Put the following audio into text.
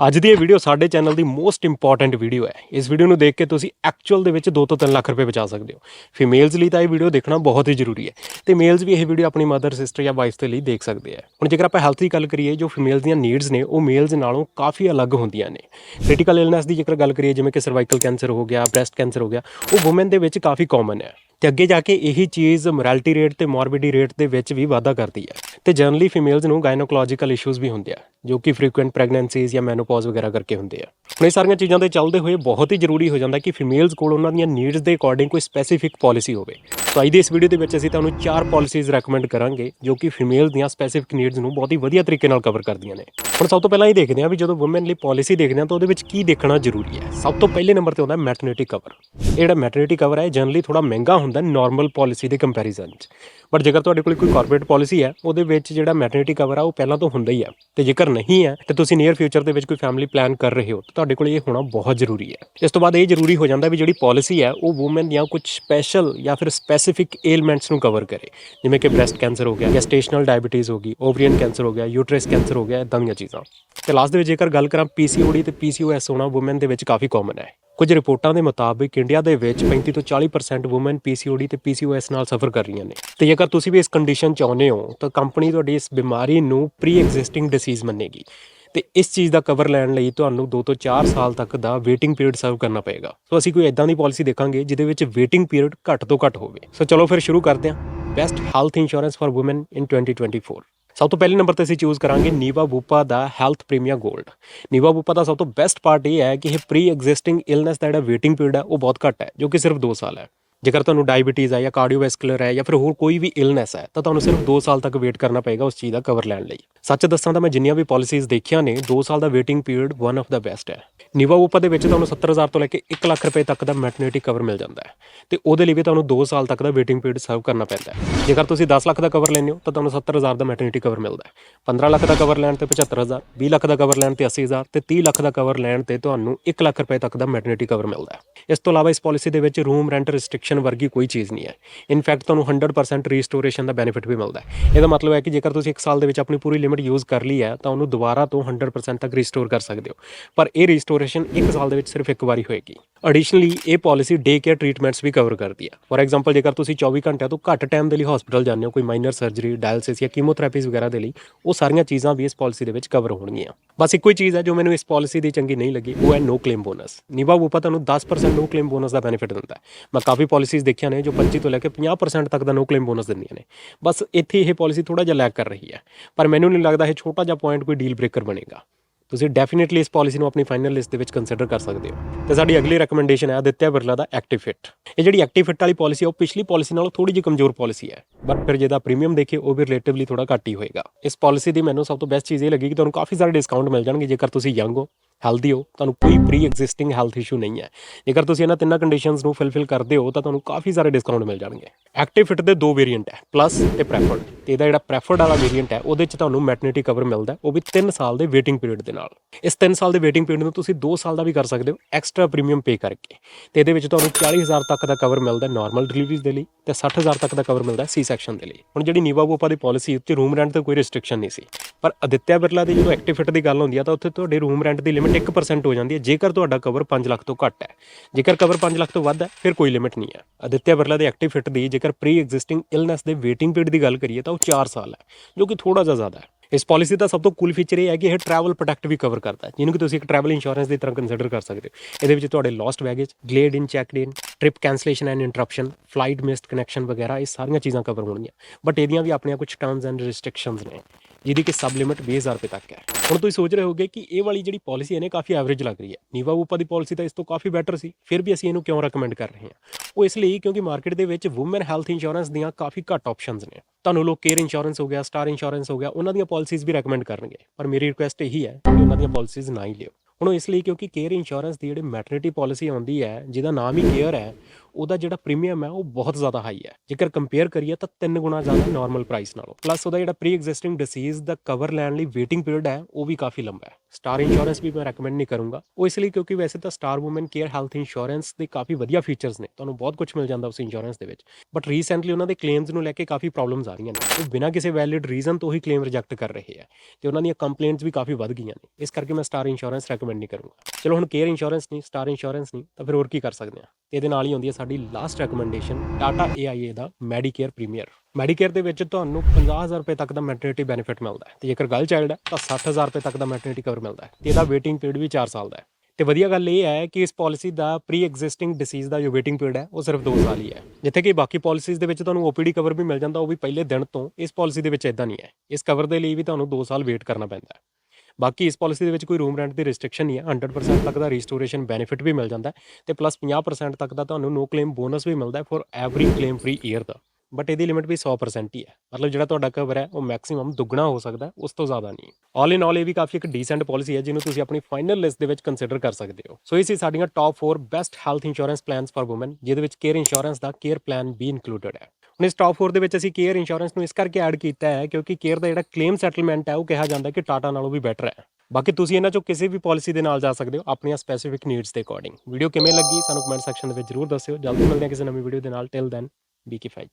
ਅੱਜ ਦੀ ਇਹ ਵੀਡੀਓ ਸਾਡੇ ਚੈਨਲ ਦੀ ਮੋਸਟ ਇੰਪੋਰਟੈਂਟ ਵੀਡੀਓ ਹੈ। ਇਸ ਵੀਡੀਓ ਨੂੰ ਦੇਖ ਕੇ ਤੁਸੀਂ ਐਕਚੁਅਲ ਦੇ ਵਿੱਚ 2 ਤੋਂ 3 ਲੱਖ ਰੁਪਏ ਬਚਾ ਸਕਦੇ ਹੋ। ਫੀਮੇਲਸ ਲਈ ਤਾਂ ਇਹ ਵੀਡੀਓ ਦੇਖਣਾ ਬਹੁਤ ਹੀ ਜ਼ਰੂਰੀ ਹੈ। ਤੇ ਮੇਲਸ ਵੀ ਇਹ ਵੀਡੀਓ ਆਪਣੀ ਮਦਰ ਸਿਸਟਰ ਜਾਂ ਵਾਈਫ ਦੇ ਲਈ ਦੇਖ ਸਕਦੇ ਆ ਹੁਣ ਜੇਕਰ ਆਪਾਂ ਹੈਲਥ ਦੀ ਗੱਲ ਕਰੀਏ, ਜੋ ਫੀਮੇਲਸ ਦੀਆਂ ਨੀਡਸ ਨੇ, ਉਹ ਮੇਲਸ ਨਾਲੋਂ ਕਾਫੀ ਅਲੱਗ ਹੁੰਦੀਆਂ ਨੇ। ਕ੍ਰਿਟੀਕਲ ਇਲਨੈਸ ਦੀ ਜੇਕਰ ਗੱਲ ਕਰੀਏ, ਜਿਵੇਂ ਕਿ ਸਰਵਾਈਕਲ ਕੈਂਸਰ ਹੋ ਗਿਆ ਬ੍ਰੈਸਟ ਕੈਂਸਰ ਹੋ ਗਿਆ, ਉਹ ਔਮਨ ਦੇ ਵਿੱਚ ਕਾਫੀ ਕਾਮਨ ਹੈ। ਤੇ ਅੱਗੇ ਜਾ ਕੇ ਇਹੀ ਚੀਜ਼ ਮੋਰੈਲਿਟੀ ਰੇਟ ਤੇ ਮੋਰਬਿਡੀ ਰੇਟ ਦੇ ਵਿੱਚ ਵੀ ਵਾਧਾ ਕਰਦੀ ਹੈ। ਤੇ ਜਨਰਲੀ ਫੀਮੇਲਸ ਨੂੰ ਗਾਇਨੋਕੋਲੋਜੀਕਲ ਇਸ਼ੂਜ਼ ਵੀ ਹੁੰਦੇ ਆ, ਜੋ ਕਿ ਫ੍ਰੀਕੁਐਂਟ ਪ੍ਰੈਗਨੈਂਸੀਜ਼ ਜਾਂ ਮੈਨੋਪੌਜ਼ ਵਗੈਰਾ ਕਰਕੇ ਹੁੰਦੇ ਆ। ਹੁਣ ਇਹ ਸਾਰੀਆਂ ਚੀਜ਼ਾਂ ਦੇ ਚੱਲਦੇ ਹੋਏ ਬਹੁਤ ਹੀ ਜ਼ਰੂਰੀ ਹੋ ਜਾਂਦਾ ਕਿ ਫੀਮੇਲਸ ਕੋਲ ਉਹਨਾਂ ਦੀਆਂ ਨੀਡਸ ਦੇ ਅਕੋਰਡਿੰਗ ਕੋਈ ਸਪੈਸੀਫਿਕ ਪਾਲਿਸੀ ਹੋਵੇ। ਸੋ ਅੱਜ ਦੀ ਇਸ ਵੀਡੀਓ ਦੇ ਵਿੱਚ ਅਸੀਂ ਤੁਹਾਨੂੰ ਚਾਰ ਪਾਲਿਸੀਜ਼ ਰეკਮੈਂਡ ਕਰਾਂਗੇ ਜੋ ਕਿ ਫੀਮੇਲ ਦੀਆਂ ਸਪੈਸੀਫਿਕ ਨੀਡਸ ਨੂੰ ਬਹੁਤ ਹੀ ਵਧੀਆ ਤਰੀਕੇ ਨਾਲ ਕਵਰ ਕਰਦੀਆਂ ਨੇ। ਹੁਣ ਸਭ ਤੋਂ ਪਹਿਲਾਂ ਇਹ ਦੇਖਦੇ ਹਾਂ ਵੀ ਜਦੋਂ ਔਮਨ ਲਈ ਪਾਲਿਸੀ ਦੇਖਦੇ ਹਾਂ ਤਾਂ ਉਹਦੇ ਵਿੱਚ ਕੀ ਦੇਖਣਾ ਜ਼ਰੂਰੀ ਹੈ। ਸਭ ਤੋਂ ਪਹਿਲੇ ਨੰਬਰ ਤੇ ਆਉਂਦਾ ਮੈਟਰਨਿਟੀ ਕਵਰ ਇਹ ਜਿਹੜਾ ਮੈਟਰਨਿਟੀ ਕਵਰ ਹੈ ਜਨਰਲੀ ਥੋੜਾ ਮਹਿੰਗਾ ਹੁੰਦਾ ਨਾਰਮਲ ਪਾਲਿਸੀ ਦੇ ਕੰਪੈਰੀਜ਼ਨ 'ਚ। ਬਟ ਜੇਕਰ ਤੁਹਾਡੇ ਕੋਲ ਕੋਈ ਕਾਰਪੋਰੇਟ ਪਾਲਿਸੀ ਹੈ, ਉਹਦੇ ਵਿੱਚ ਜਿਹੜਾ ਮੈਟਰਨਿਟੀ ਕਵਰ ਆ, ਉਹ ਪਹਿਲਾਂ ਤੋਂ ਹੁੰਦਾ ਹੀ ਹੈ। ਤੇ ਜੇਕਰ ਨਹੀਂ ਹੈ, ਤੇ ਤੁਸੀਂ ਨੀਅਰ ਫਿਊਚਰ ਦੇ ਵਿੱਚ ਕੋਈ ਫੈਮਿਲੀ ਪਲਾਨ ਕਰ ਰਹੇ ਹੋ, ਤਾਂ ਤੁਹਾਡੇ ਕੋਲ ਇਹ ਹੋਣਾ ਬਹੁਤ ਜ਼ਰੂਰੀ ਹੈ। ਇਸ ਤੋਂ ਬਾਅਦ ਇਹ ਜ਼ਰੂਰੀ ਹੋ ਜਾਂਦਾ ਵੀ ਜਿਹੜੀ ਪਾਲਿਸੀ ਹੈ, ਉਹ ਔਮਨ ਦੀਆਂ ਕੁਝ ਸਪੈਸ਼ਲ ਜਾਂ ਫਿਰ ਸਪੈਸੀਫਿਕ ਏਲਮੈਂਟਸ ਨੂੰ ਕਵਰ ਕਰੇ। ਜਿਵੇਂ ਕਿ ਬ੍ਰੈਸਟ ਕੈਂਸਰ ਹੋ ਗਿਆ ਗੈਸਟੇਸ਼ਨਲ ਡਾਇਬੀਟੀਜ਼ ਹੋ ਗਈ ਓਵਰੀਅਨ ਕੈਂਸਰ ਹੋ ਗਿਆ ਯੂਟਰਸ ਕੈਂਸਰ ਹੋ ਗਿਆ ਇਦਾਂ ਦੀਆਂ ਚੀਜ਼ਾਂ। ਤੇ ਲਾਸਟ ਦੇ ਵਿੱਚ ਜੇਕਰ ਗੱਲ ਕਰਾਂ ਪੀਸੀਓਡੀ ਤੇ ਪੀਸੀਓਐਸ ਹੋਣਾ ਔਮਨ ਦੇ ਵਿੱਚ ਕਾਫੀ ਕਾਮਨ ਹੈ। ਕੁਝ ਰਿਪੋਰਟਾਂ ਦੇ ਮੁਤਾਬਿਕ ਇੰਡੀਆ ਦੇ ਵਿੱਚ 35 ਤੋਂ 40% ਔਮਨ ਪੀਸੀਓਡੀ ਤੇ ਪੀਸੀਓਐਸ ਨਾਲ ਸਫਰ ਕਰ ਰਹੀਆਂ ਨੇ। ਤੇ ਜੇਕਰ ਤੁਸੀਂ ਵੀ ਇਸ ਕੰਡੀਸ਼ਨ 'ਚ ਚਾਹੁੰਦੇ ਹੋ, ਤਾਂ ਕੰਪਨੀ ਤੁਹਾਡੀ ਇਸ ਬਿਮਾਰੀ ਨੂੰ ਪ੍ਰੀ ਐਗਜ਼ਿਸਟਿੰਗ ਡਿਸੀਜ਼ ਮੰਨੇਗੀ। ਤੇ ਇਸ ਚੀਜ਼ ਦਾ ਕਵਰ ਲੈਣ ਲਈ ਤੁਹਾਨੂੰ 2 ਤੋਂ 4 ਸਾਲ ਤੱਕ ਦਾ ਵੇਟਿੰਗ ਪੀਰੀਅਡ ਸਰਵ ਕਰਨਾ ਪਏਗਾ। ਸੋ ਅਸੀਂ ਕੋਈ ਇਦਾਂ ਦੀ ਪਾਲਿਸੀ ਦੇਖਾਂਗੇ, ਜਿਹਦੇ ਵਿੱਚ ਵੇਟਿੰਗ ਪੀਰੀਅਡ ਘੱਟ ਤੋਂ ਘੱਟ ਹੋਵੇ। ਸੋ ਚਲੋ ਫਿਰ ਸ਼ੁਰੂ ਕਰਦੇ ਹਾਂ। Best health insurance for women in 2024 ਸਭ ਤੋਂ ਪਹਿਲੇ ਨੰਬਰ ਤੇ ਅਸੀਂ ਚੂਜ਼ ਕਰਾਂਗੇ ਨੀਵਾ ਬੂਪਾ ਦਾ health premier gold Niva Bupa ਦਾ ਸਭ ਤੋਂ ਬੈਸਟ ਪਾਰਟ ਇਹ ਹੈ ਕਿ ਇਹ ਪ੍ਰੀ ਐਗਜ਼ਿਸਟਿੰਗ ਇਲਨੈਸ ਦਾ ਜਿਹੜਾ ਵੇਟਿੰਗ ਪੀਰੀਅਡ ਹੈ, ਉਹ ਬਹੁਤ ਘੱਟ ਹੈ, ਜੋ ਕਿ ਸਿਰਫ 2 ਸਾਲ ਹੈ। ਜੇਕਰ ਤੁਹਾਨੂੰ ਡਾਇਬੀਟੀਜ਼ ਹੈ ਜਾਂ ਕਾਰਡੀਓਵੈਸਕੂਲਰ ਹੈ ਜਾਂ ਫਿਰ ਹੋਰ ਕੋਈ ਵੀ ਇਲਨੈਸ ਹੈ, ਤਾਂ ਤੁਹਾਨੂੰ ਸਿਰਫ 2 ਸਾਲ ਤੱਕ ਵੇਟ ਕਰਨਾ ਪਏਗਾ ਉਸ ਚੀਜ਼ ਦਾ ਕਵਰ ਲੈਣ ਲਈ। ਸੱਚ ਦੱਸਾਂ ਤਾਂ ਮੈਂ ਜਿੰਨੀਆਂ ਵੀ ਪਾਲਿਸੀਜ਼ ਦੇਖੀਆਂ ਨੇ 2 ਸਾਲ ਦਾ waiting period one of the best ਹੈ। ਨਿਵਾ ਉਪਰ ਦੇ ਵਿੱਚ ਤੁਹਾਨੂੰ 70000 ਤੋਂ ਲੈ ਕੇ 1 ਲੱਖ ਰੁਪਏ ਤੱਕ ਦਾ ਮੈਟਰਨਿਟੀ ਕਵਰ ਮਿਲ ਜਾਂਦਾ ਹੈ। ਤੇ ਉਹਦੇ ਲਈ ਵੀ ਤੁਹਾਨੂੰ 2 ਸਾਲ ਤੱਕ ਦਾ ਵੇਟਿੰਗ ਪੀਰੀਅਡ ਸਰਵ ਕਰਨਾ ਪੈਂਦਾ ਹੈ। ਜੇਕਰ ਤੁਸੀਂ 10 ਲੱਖ ਦਾ ਕਵਰ ਲੈਂਦੇ ਹੋ, ਤਾਂ ਤੁਹਾਨੂੰ 70000 ਦਾ ਮੈਟਰਨਿਟੀ ਕਵਰ ਮਿਲਦਾ ਹੈ। 15 ਲੱਖ ਦਾ ਕਵਰ ਲੈਣ ਤੇ 75000 20 ਲੱਖ ਦਾ ਕਵਰ ਲੈਣ ਤੇ 80000 ਤੇ 30 ਲੱਖ ਦਾ ਕਵਰ ਲੈਣ ਤੇ ਤੁਹਾਨੂੰ 1 ਲੱਖ ਰੁਪਏ ਤੱਕ ਦਾ ਮੈਟਰਨਿਟੀ ਕਵਰ ਮਿਲਦਾ ਹੈ। ਇਸ ਤੋਂ ਇਲਾਵਾ ਇਸ ਪਾਲਿਸੀ ਦੇ ਵਿੱਚ ਰੂਮ ਰੈਂਟ ਰਿਸਟ੍ਰਿਕਸ਼ਨ ਵਰਗੀ ਕੋਈ ਚੀਜ਼ ਨਹੀਂ ਹੈ। ਇਨਫੈਕਟ ਤੁਹਾਨੂੰ 100% ਰੀਸਟੋਰੇਸ਼ਨ ਦਾ ਬੈਨੀਫਿਟ ਵੀ ਮਿਲਦਾ ਹੈ। ਇਹਦਾ ਮਤਲਬ ਹੈ ਕਿ ਜੇਕਰ ਤੁਸੀਂ 1 ਸਾਲ ਦੇ ਵਿੱਚ ਆਪਣੀ ਪੂਰੀ ਲਿਮਿਟ ਯੂਜ਼ ਕਰ ਲਈ ਹੈ, ਤਾਂ ਉਹਨੂੰ ਦੁਬਾਰਾ ਤੋਂ 100% ਤੱਕ ਰੀਸਟੋਰ ਕਰ ਸਕਦੇ ਹੋ। ਪਰ ਇਹ ਰੀਸਟੋਰੇਸ਼ਨ 1 ਸਾਲ ਦੇ ਵਿੱਚ ਸਿਰਫ ਇੱਕ ਵਾਰੀ ਹੋਏਗੀ। ਐਡੀਸ਼ਨਲੀ ਇਹ ਪਾਲਿਸੀ ਡੇ ਕੇਅਰ ਟ੍ਰੀਟਮੈਂਟਸ ਵੀ ਕਵਰ ਕਰਦੀ ਹੈ। ਫੋਰ ਐਗਜ਼ਾਮਪਲ ਜੇਕਰ ਤੁਸੀਂ 24 ਘੰਟਿਆਂ ਤੋਂ ਘੱਟ ਟਾਈਮ ਦੇ ਲਈ ਹਸਪੀਟਲ ਜਾਂਦੇ ਹੋ, ਕੋਈ ਮਾਈਨਰ ਸਰਜਰੀ ਡਾਇਲਸਿਸ ਜਾਂ ਕੀਮੋਥੈਰੇਪੀਜ਼ ਵਗੈਰਾ ਦੇ ਲਈ, ਉਹ ਸਾਰੀਆਂ ਚੀਜ਼ਾਂ ਵੀ ਇਸ ਪਾਲਿਸੀ ਦੇ ਵਿੱਚ ਕਵਰ ਹੋਣਗੀਆਂ। ਬਸ ਇੱਕੋ ਹੀ ਚੀਜ਼ ਹੈ ਜੋ ਮੈਨੂੰ ਇਸ ਪਾਲਿਸੀ ਦੀ ਚੰਗੀ ਨਹੀਂ ਲੱਗੀ, ਉਹ ਹੈ ਨੋ ਕਲੇਮ ਬੋਨਸ ਨਿਵਾ ਵੂਪਾ ਤੁਹਾਨੂੰ 10% ਨੋ ਕਲੇਮ ਬੋਨਸ ਦਾ ਬੈਨੀਫਿਟ ਦਿੰਦਾ ਹੈ। ਮੈਂ ਕਾਫੀ ਪਾਲਿਸੀਜ਼ ਦੇਖੀਆਂ ਨੇ ਜੋ 25 ਤੋਂ ਲੈ ਕੇ 50% ਤੱਕ ਦਾ ਨੋ ਕਲੇਮ ਬੋਨਸ ਦਿੰਦੀਆਂ ਨੇ। ਬਸ ਇੱਥੇ ਇਹ ਪਾਲਿਸੀ ਥੋੜਾ ਜਿਹਾ ਲੈਕ ਕਰ ਰਹੀ ਹੈ। ਪਰ ਮੈਨੂੰ ਨਹੀਂ ਲੱਗਦਾ ਇਹ ਛੋਟਾ ਜਿਹਾ ਪੁਆਇੰਟ ਕੋਈ ਡੀਲ ਬ੍ਰੇਕਰ ਬਣੇਗਾ। ਤੁਸੀਂ ਡੈਫੀਨਿਟਲੀ ਇਸ ਪਾਲਿਸੀ ਨੂੰ ਆਪਣੀ ਫਾਈਨਲ ਲਿਸਟ ਦੇ ਵਿੱਚ ਕੰਸੀਡਰ ਕਰ ਸਕਦੇ ਹੋ। ਤੇ ਸਾਡੀ ਅਗਲੀ ਰეკਮੈਂਡੇਸ਼ਨ ਹੈ ਆਦਿਤਿਆ ਬਿਰਲਾ ਦਾ ਐਕਟਿਵ ਫਿਟ ਇਹ ਜਿਹੜੀ ਐਕਟਿਵ ਫਿਟ ਵਾਲੀ ਪਾਲਿਸੀ ਹੈ, ਉਹ ਪਿਛਲੀ ਪਾਲਿਸੀ ਨਾਲੋਂ ਥੋੜੀ ਜਿਹੀ ਕਮਜ਼ੋਰ ਪਾਲਿਸੀ ਹੈ। ਬਟ ਫਿਰ ਜਿਹਦਾ ਪ੍ਰੀਮੀਅਮ ਦੇਖੇ ਉਹ ਵੀ ਰਿਲੇਟਿਵਲੀ ਥੋੜਾ ਘੱਟ ਹੀ ਹੋਏਗਾ। ਇਸ ਪਾਲਿਸੀ ਦੀ ਮੈਨੂੰ ਸਭ ਤੋਂ ਬੈਸਟ ਚੀਜ਼ ਇਹ ਲੱਗੀ ਕਿ ਤੁਹਾਨੂੰ ਕਾਫੀ ਸਾਰੇ ਡਿਸਕਾਊਂਟ ਮਿਲ ਜਾਣਗੇ ਜੇਕਰ ਤੁਸੀਂ ਯੰਗ ਹੋ। ਹੈਲਦੀ ਹੋ, ਤੁਹਾਨੂੰ ਕੋਈ ਪ੍ਰੀ ਐਗਜ਼ਿਸਟਿੰਗ ਹੈਲਥ ਇਸ਼ੂ ਨਹੀਂ ਹੈ। ਜੇਕਰ ਤੁਸੀਂ ਇਹਨਾਂ ਤਿੰਨਾਂ ਕੰਡੀਸ਼ਨਸ ਨੂੰ ਫਿਲਫਿਲ ਕਰਦੇ ਹੋ, ਤਾਂ ਤੁਹਾਨੂੰ ਕਾਫੀ ਸਾਰੇ ਡਿਸਕਾਊਂਟ ਮਿਲ ਜਾਣਗੇ। ਐਕਟਿਵ ਫਿਟ ਦੇ ਦੋ ਵੇਰੀਐਂਟ ਹੈ ਪਲੱਸ ਤੇ ਪ੍ਰੈਫਰਡ ਤੇ ਇਹਦਾ ਜਿਹੜਾ ਪ੍ਰੈਫਰਡ ਵਾਲਾ ਵੇਰੀਐਂਟ ਹੈ, ਉਹਦੇ ਚ ਤੁਹਾਨੂੰ ਮੈਟਰਨਿਟੀ ਕਵਰ ਮਿਲਦਾ ਉਹ ਵੀ 3 ਸਾਲ ਦੇ ਵੇਟਿੰਗ ਪੀਰੀਅਡ ਦੇ ਨਾਲ। ਇਸ 3 ਸਾਲ ਦੇ ਵੇਟਿੰਗ ਪੀਰੀਅਡ ਨੂੰ ਤੁਸੀਂ 2 ਸਾਲ ਦਾ ਵੀ ਕਰ ਸਕਦੇ ਹੋ ਐਕਸਟਰਾ ਪ੍ਰੀਮੀਅਮ ਪੇ ਕਰਕੇ। ਤੇ ਇਹਦੇ ਵਿੱਚ ਤੁਹਾਨੂੰ 40000 ਤੱਕ ਦਾ ਕਵਰ ਮਿਲਦਾ ਨਾਰਮਲ ਡਿਲੀਵਰੀਜ਼ ਦੇ ਲਈ ਤੇ 60000 ਤੱਕ ਦਾ ਕਵਰ ਮਿਲਦਾ ਸੀ ਸੈਕਸ਼ਨ ਦੇ ਲਈ। ਹੁਣ ਜਿਹੜੀ ਨੀਵਾ ਬੋਪਾ ਦੀ ਪਾਲਿਸੀ ਉੱਤੇ ਰੂਮ ਰੈਂਟ ਤੇ ਕੋਈ ਰਿਸਟ੍ਰਿਕਸ਼ਨ ਨਹੀਂ ਸੀ। ਪਰ ਅਦਿੱਤਿਆ ਬਿਰਲਾ ਦੀ ਜਦੋਂ ਐਕਟਿਵ ਫਿਟ ਦੀ ਗੱਲ ਹੁੰਦੀ ਆ ਤਾਂ ਉੱਥੇ ਤੁਹਾਡੇ ਰੂਮ ਰੈਂਟ ਦੀ ਲਿਮਿਟ 1% ਹੋ ਜਾਂਦੀ ਹੈ। ਜੇਕਰ ਤੁਹਾਡਾ ਕਵਰ 5 ਲੱਖ ਤੋਂ ਘੱਟ ਹੈ। ਜੇਕਰ ਕਵਰ 5 ਲੱਖ ਤੋਂ ਵੱਧ ਹੈ, ਫਿਰ ਕੋਈ ਲਿਮਿਟ ਨਹੀਂ ਹੈ। ਅਦਿੱਤਿਆ ਬਿਰਲਾ ਦੇ ਐਕਟਿਵ ਫਿਟ ਦੀ ਜੇਕਰ ਪ੍ਰੀ ਐਗਜ਼ਿਸਟਿੰਗ ਇਲਨੈਸ ਦੇ ਵੇਟਿੰਗ ਪੀਰੀਅਡ ਦੀ ਗੱਲ ਕਰੀਏ ਤਾਂ ਉਹ 4 ਸਾਲ ਹੈ, ਜੋ ਕਿ ਥੋੜਾ ਜਿਹਾ ਜ਼ਿਆਦਾ ਹੈ। ਇਸ ਪਾਲਿਸੀ ਦਾ ਸਭ ਤੋਂ ਕੂਲ ਫੀਚਰ ਇਹ ਹੈ ਕਿ ਇਹ ਟਰੈਵਲ ਪ੍ਰੋਟੈਕਟ ਵੀ ਕਵਰ ਕਰਦਾ ਹੈ, ਜਿਹਨੂੰ ਕਿ ਤੁਸੀਂ ਇੱਕ ਟਰੈਵਲ ਇੰਸ਼ੋਰੈਂਸ ਦੀ ਤਰ੍ਹਾਂ ਕੰਸੀਡਰ ਕਰ ਸਕਦੇ ਹੋ। ਇਹਦੇ ਵਿੱਚ ਤੁਹਾਡੇ lost baggage glade in checked in trip cancellation and interruption flight missed connection ਵਗੈਰਾ, ਇਹ ਸਾਰੀਆਂ ਚੀਜ਼ਾਂ ਕਵਰ ਹੋਣਗੀਆਂ। ਬਟ ਇਹਦੀਆਂ ਵੀ ਆਪਣੀਆਂ ਕੁਝ ਟਰਮਸ ਐਂਡ ਰੈਸਟ੍ਰਿਕਸ਼ਨਸ ਨੇ। ਜਿਹਦੀ ਕਿ ਸਬ ਲਿਮਿਟ 20000 ਰੁਪਏ ਤੱਕ ਹੈ। ਹੁਣ ਤੁਸੀਂ ਸੋਚ ਰਹੇ ਹੋਗੇ ਕਿ ਇਹ ਵਾਲੀ ਜਿਹੜੀ ਪਾਲਿਸੀ ਹੈ ਨੇ ਕਾਫੀ ਐਵਰੇਜ ਲੱਗ ਰਹੀ ਹੈ। ਨੀਵਾ ਵੂਪਾ ਦੀ ਪਾਲਿਸੀ ਤਾਂ ਇਸ ਤੋਂ ਕਾਫੀ ਬੈਟਰ ਸੀ, ਫਿਰ ਵੀ ਅਸੀਂ ਇਹਨੂੰ ਕਿਉਂ ਰეკਮੈਂਡ ਕਰ ਰਹੇ ਹਾਂ? ਉਹ ਇਸ ਲਈ ਕਿਉਂਕਿ ਮਾਰਕੀਟ ਦੇ ਵਿੱਚ ਔਮਨ ਹੈਲਥ ਇੰਸ਼ੋਰੈਂਸ ਦੀਆਂ ਕਾਫੀ ਘੱਟ ਆਪਸ਼ਨਸ ਨੇ। ਤੁਹਾਨੂੰ ਲੋਕ ਕੇਅਰ ਇੰਸ਼ੋਰੈਂਸ ਹੋ ਗਿਆ ਸਟਾਰ ਇੰਸ਼ੋਰੈਂਸ ਹੋ ਗਿਆ, ਉਹਨਾਂ ਦੀਆਂ ਪਾਲਿਸੀਜ਼ ਵੀ ਰეკਮੈਂਡ ਕਰਨਗੇ। ਪਰ ਮੇਰੀ ਰਿਕੁਐਸਟ ਇਹੀ ਹੈ ਕਿ ਉਹਨਾਂ ਦੀਆਂ ਪਾਲਿਸੀਜ਼ ਨਾ ਹੀ ਲਿਓ। ਹੁਣ ਇਸ ਲਈ ਕਿਉਂਕਿ ਕੇਅਰ ਇੰਸ਼ੋਰੈਂਸ ਦੀ ਜਿਹੜੀ ਮੈਟਰਨਿਟੀ ਪਾਲਿਸੀ ਆਉਂਦੀ ਹੈ, ਜਿਹਦਾ ਨਾਮ ਹੀ ਕੇਅਰ ਹੈ ਉਹਦਾ ਜਿਹੜਾ ਪ੍ਰੀਮੀਅਮ ਹੈ, ਉਹ ਬਹੁਤ ਜ਼ਿਆਦਾ ਹਾਈ ਹੈ। ਜੇਕਰ ਕੰਪੇਅਰ ਕਰੀਏ ਤਾਂ ਤਿੰਨ ਗੁਣਾ ਜ਼ਿਆਦਾ ਨਾਰਮਲ ਪ੍ਰਾਈਸ ਨਾਲੋਂ। ਪਲੱਸ ਉਹਦਾ ਜਿਹੜਾ ਪ੍ਰੀ ਐਗਜ਼ਿਸਟਿੰਗ ਡਿਸੀਜ਼ ਦਾ ਕਵਰ ਲੈਣ ਲਈ ਵੇਟਿੰਗ ਪੀਰੀਅਡ ਹੈ, ਉਹ ਵੀ ਕਾਫੀ ਲੰਬਾ ਹੈ। ਸਟਾਰ ਇੰਸ਼ੋਰੈਂਸ ਵੀ ਮੈਂ ਰეკਮੈਂਡ ਨਹੀਂ ਕਰੂੰਗਾ। ਉਹ ਇਸ ਲਈ ਕਿਉਂਕਿ ਵੈਸੇ ਤਾਂ star women care health insurance ਦੇ ਕਾਫੀ ਵਧੀਆ ਫੀਚਰਸ ਨੇ। ਤੁਹਾਨੂੰ ਬਹੁਤ ਕੁਝ ਮਿਲ ਜਾਂਦਾ ਉਸ ਇੰਸ਼ੋਰੈਂਸ ਦੇ ਵਿੱਚ। ਬਟ ਰੀਸੈਂਟਲੀ ਉਹਨਾਂ ਦੇ ਕਲੇਮਸ ਨੂੰ ਲੈ ਕੇ ਕਾਫੀ ਪ੍ਰੋਬਲਮਸ ਆ ਰਹੀਆਂ ਨੇ। ਉਹ ਬਿਨਾਂ ਕਿਸੇ ਵੈਲਿਡ ਰੀਜ਼ਨ ਤੋਂ ਹੀ ਕਲੇਮ ਰਿਜੈਕਟ ਕਰ ਰਹੇ ਆ ਤੇ ਉਹਨਾਂ ਦੀਆਂ ਕੰਪਲੇਂਟਸ ਵੀ ਕਾਫੀ ਵੱਧ ਗਈਆਂ ਨੇ। ਇਸ ਕਰਕੇ ਮੈਂ ਸਟਾਰ ਇੰਸ਼ੋਰੈਂਸ ਰეკਮੈਂਡ ਨਹੀਂ ਕਰੂੰਗਾ। ਚਲੋ ਹੁਣ ਕੇਅਰ ਇੰਸ਼ੋਰੈਂਸ ਨਹੀਂ ਸਟਾਰ ਇੰਸ਼ੋਰੈਂਸ ਨਹੀਂ, ਤਾਂ ਫਿਰ ਹੋਰ ਕੀ ਕਰ ਸਕਦੇ ਆ ਇਹਦੇ ਨਾਲ ਹੀ ਆਉਂਦੀ ਹੈ ਸਾਡੀ ਲਾਸਟ ਰეკਮੈਂਡੇਸ਼ਨ ਟਾਟਾ AIA ਦਾ ਮੈਡੀਕੇਅਰ ਪ੍ਰੀਮੀਅਰ ਮੈਡੀਕੇਅਰ ਦੇ ਵਿੱਚ ਤੁਹਾਨੂੰ 50000 ਰੁਪਏ ਤੱਕ ਦਾ ਮੈਟਰਨਿਟੀ ਬੈਨੀਫਿਟ ਮਿਲਦਾ ਹੈ। ਤੇ ਜੇਕਰ ਗਰਲ ਚਾਈਲਡ ਹੈ, ਤਾਂ 60000 ਰੁਪਏ ਤੱਕ ਦਾ ਮੈਟਰਨਿਟੀ ਕਵਰ ਮਿਲਦਾ ਹੈ। ਤੇ ਇਹਦਾ ਵੇਟਿੰਗ ਪੀਰੀਅਡ ਵੀ 4 ਸਾਲ ਦਾ ਹੈ। ਤੇ ਵਧੀਆ ਗੱਲ ਇਹ ਹੈ ਕਿ ਇਸ ਪਾਲਿਸੀ ਦਾ ਪ੍ਰੀ ਐਗਜ਼ਿਸਟਿੰਗ ਡਿਸੀਜ਼ ਦਾ ਜੋ ਵੇਟਿੰਗ ਪੀਰੀਅਡ ਹੈ, ਉਹ ਸਿਰਫ 2 ਸਾਲ ਹੀ ਹੈ। ਜਿੱਥੇ ਕਿ ਬਾਕੀ ਪਾਲਿਸੀਜ਼ ਦੇ ਵਿੱਚ ਤੁਹਾਨੂੰ OPD ਕਵਰ ਵੀ ਮਿਲ ਜਾਂਦਾ, ਉਹ ਵੀ ਪਹਿਲੇ ਦਿਨ ਤੋਂ ਇਸ ਪਾਲਿਸੀ ਦੇ ਵਿੱਚ ਇਦਾਂ ਨਹੀਂ ਹੈ। ਇਸ ਕਵਰ ਦੇ ਲਈ ਵੀ ਤੁਹਾਨੂੰ 2 ਸਾਲ ਵੇਟ ਕਰਨਾ ਪੈਂਦਾ ਹੈ। ਬਾਕੀ ਇਸ ਪਾਲਿਸੀ ਦੇ ਵਿੱਚ ਕੋਈ ਰੂਮ ਰੈਂਟ ਦੀ ਰੈਸਟ੍ਰਿਕਸ਼ਨ ਨਹੀਂ ਹੈ। 100% ਤੱਕ ਦਾ ਰੀਸਟੋਰੇਸ਼ਨ ਬੈਨੀਫਿਟ ਵੀ ਮਿਲ ਜਾਂਦਾ ਹੈ ਤੇ ਪਲੱਸ 50% ਤੱਕ ਦਾ ਤੁਹਾਨੂੰ ਨੋ ਕਲੇਮ ਬੋਨਸ ਵੀ ਮਿਲਦਾ ਹੈ for every claim free year the. But ਇਹਦੀ ਲਿਮਿਟ ਵੀ 100% ਹੀ ਹੈ। ਮਤਲਬ ਜਿਹੜਾ ਤੁਹਾਡਾ ਕਵਰ ਹੈ, ਉਹ ਮੈਕਸਿਮਮ ਦੁੱਗਣਾ ਹੋ ਸਕਦਾ, ਉਸ ਤੋਂ ਜ਼ਿਆਦਾ ਨਹੀਂ ਆਲ ਇਨ ਆਲ ਇਹ ਵੀ ਕਾਫੀ ਇੱਕ ਡੀਸੈਂਟ ਪਾਲਿਸੀ ਹੈ, ਜਿਹਨੂੰ ਤੁਸੀਂ ਆਪਣੀ ਫਾਈਨਲ ਲਿਸਟ ਦੇ ਵਿੱਚ ਕੰਸੀਡਰ ਕਰ ਸਕਦੇ ਹੋ। ਸੋ ਇਹ ਸੀ ਸਾਡੀਆਂ top 4 best health insurance plans for women ਜਿਹਦੇ ਵਿੱਚ ਕੇਅਰ ਇੰਸ਼ੋਰੈਂਸ ਦਾ ਕੇਅਰ ਪਲਾਨ ਵੀ ਇਨਕਲੂਡਡ ਹੈ। ਹੁਣ ਇਸ ਟਾਪ 4 ਦੇ ਵਿੱਚ ਅਸੀਂ ਕੇਅਰ ਇੰਸ਼ੋਰੈਂਸ ਨੂੰ ਇਸ ਕਰਕੇ ਐਡ ਕੀਤਾ ਹੈ, ਕਿਉਂਕਿ ਕੇਅਰ ਦਾ ਜਿਹੜਾ ਕਲੇਮ ਸੈਟਲਮੈਂਟ ਹੈ, ਉਹ ਕਿਹਾ ਜਾਂਦਾ ਕਿ ਟਾਟਾ ਨਾਲੋਂ ਵੀ ਬੈਟਰ ਹੈ। ਬਾਕੀ ਤੁਸੀਂ ਇਹਨਾਂ ਚੋਂ ਕਿਸੇ ਵੀ ਪਾਲਿਸੀ ਦੇ ਨਾਲ ਜਾ ਸਕਦੇ ਹੋ, ਆਪਣੀਆਂ ਸਪੈਸੀਫਿਕ ਨੀਡਸ ਦੇ ਅਕੋਰਡਿੰਗ ਵੀਡੀਓ ਕਿਵੇਂ ਲੱਗੀ, ਸਾਨੂੰ ਕਮੈਂਟ ਸੈਕਸ਼ਨ ਦੇ ਵਿੱਚ ਜਰੂਰ ਦੱਸਿਓ। ਜਲਦੀ ਮਿਲਦੇ ਹਾਂ ਕਿਸੇ ਨਵੀਂ ਵੀਡੀਓ ਦੇ ਨਾਲ। ਟਿਲ ਦੈਨ ਬੀ ਕੀ ਫਾਈਟ